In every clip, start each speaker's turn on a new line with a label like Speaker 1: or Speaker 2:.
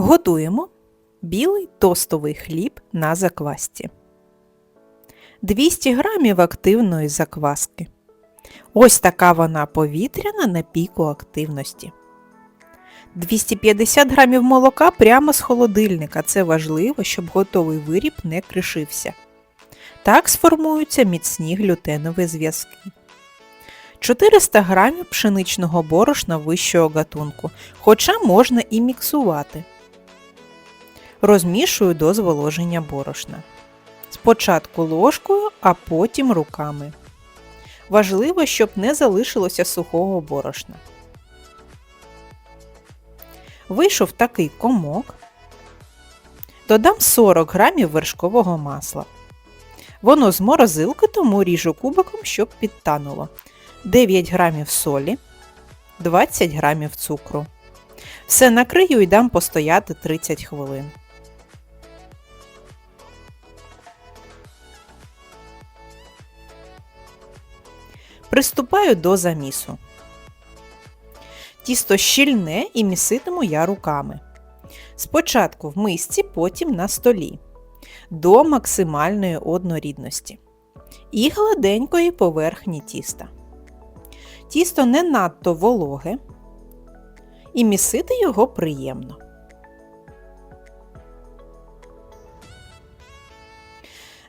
Speaker 1: Готуємо білий тостовий хліб на заквасці. 200 г активної закваски. Ось така вона повітряна на піку активності. 250 г молока прямо з холодильника. Це важливо, щоб готовий виріб не кришився. Так сформуються міцні глютенові зв'язки. 400 г пшеничного борошна вищого гатунку, хоча можна і міксувати. Розмішую до зволоження борошна. Спочатку ложкою, а потім руками. Важливо, щоб не залишилося сухого борошна. Вийшов такий комок. Додам 40 г вершкового масла. Воно з морозилки, тому ріжу кубиком, щоб підтануло. 9 г солі, 20 г цукру. Все накрию і дам постояти 30 хвилин. Приступаю до замісу. Тісто щільне і міситиму я руками. Спочатку в мисці, потім на столі. До максимальної однорідності. І гладенької поверхні тіста. Тісто не надто вологе. І місити його приємно.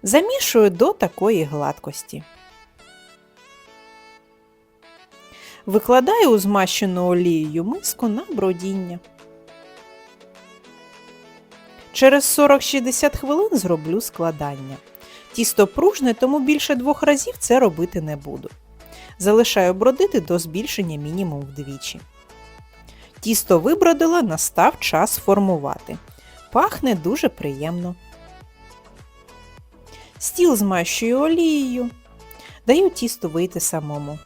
Speaker 1: Замішую до такої гладкості. Викладаю у змащену олією миску на бродіння. Через 40-60 хвилин зроблю складання. Тісто пружне, тому більше двох разів це робити не буду. Залишаю бродити до збільшення мінімум вдвічі. Тісто вибродила, настав час формувати. Пахне дуже приємно. Стіл змащую олією. Даю тісту вийти самому.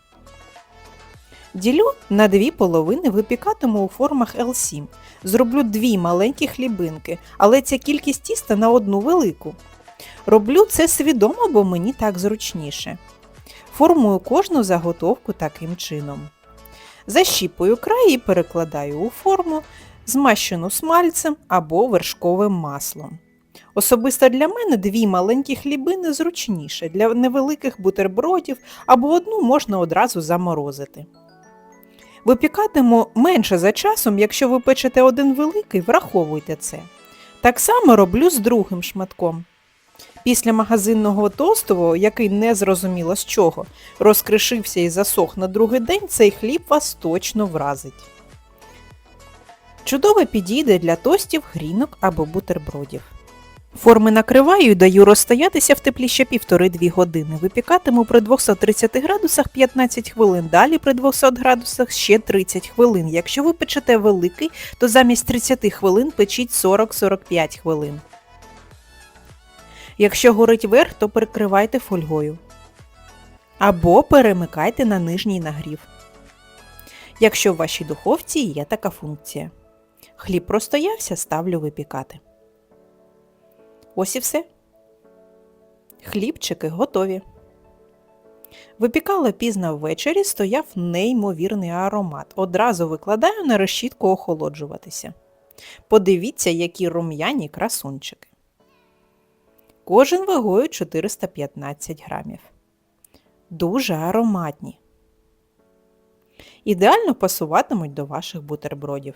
Speaker 1: Ділю на дві половини, випікатиму у формах L7. Зроблю дві маленькі хлібинки, але ця кількість тіста на одну велику. Роблю це свідомо, бо мені так зручніше. Формую кожну заготовку таким чином. Защіпую край і перекладаю у форму, змащену смальцем або вершковим маслом. Особисто для мене дві маленькі хлібини зручніше, для невеликих бутербродів або одну можна одразу заморозити. Випікатиму менше за часом, якщо ви печете один великий, враховуйте це. Так само роблю з другим шматком. Після магазинного тостового, який не зрозуміло з чого, розкришився і засох на другий день, цей хліб вас точно вразить. Чудово підійде для тостів, грінок або бутербродів. Форми накриваю і даю розстоятися в теплі ще 1,5-2 години. Випікатиму при 230 градусах 15 хвилин, далі при 200 градусах ще 30 хвилин. Якщо ви печете великий, то замість 30 хвилин печіть 40-45 хвилин. Якщо горить верх, то перекривайте фольгою. Або перемикайте на нижній нагрів. Якщо в вашій духовці є така функція. Хліб простоявся, ставлю випікати. Ось і все. Хлібчики готові. Випікала пізно ввечері, стояв неймовірний аромат. Одразу викладаю на решітку охолоджуватися. Подивіться, які рум'яні красунчики. Кожен вагою 415 грамів. Дуже ароматні. Ідеально пасуватимуть до ваших бутербродів.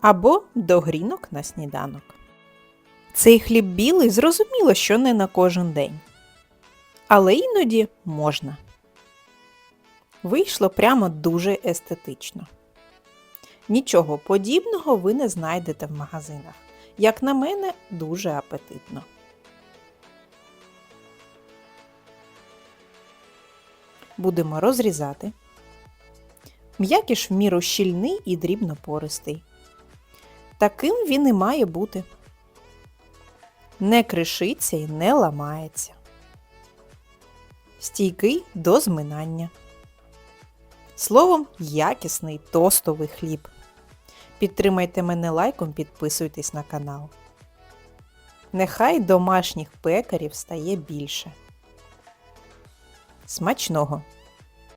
Speaker 1: Або до грінок на сніданок. Цей хліб білий зрозуміло, що не на кожен день. Але іноді можна. Вийшло прямо дуже естетично. Нічого подібного ви не знайдете в магазинах. Як на мене, дуже апетитно. Будемо розрізати. М'якіш в міру щільний і дрібно пористий. Таким він і має бути не кришиться і не ламається. Стійкий до зминання. Словом, якісний тостовий хліб. Підтримайте мене лайком, підписуйтесь на канал. Нехай домашніх пекарів стає більше. Смачного!